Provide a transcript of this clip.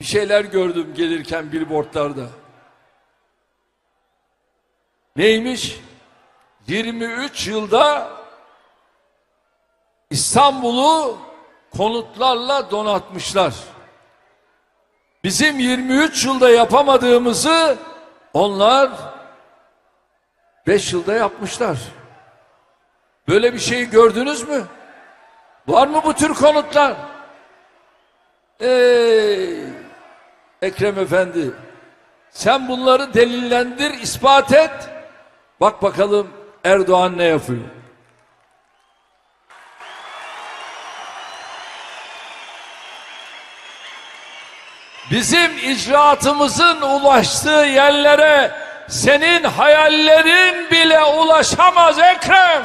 bir şeyler gördüm gelirken billboardlarda. Neymiş? 23 yılda İstanbul'u konutlarla donatmışlar. Bizim 23 yılda yapamadığımızı onlar 5 yılda yapmışlar. Böyle bir şeyi gördünüz mü? Var mı bu tür konutlar? Ey Ekrem Efendi sen bunları delillendir, ispat et. Bak bakalım Erdoğan ne yapıyor? Bizim icraatımızın ulaştığı yerlere senin hayallerin bile ulaşamaz Ekrem.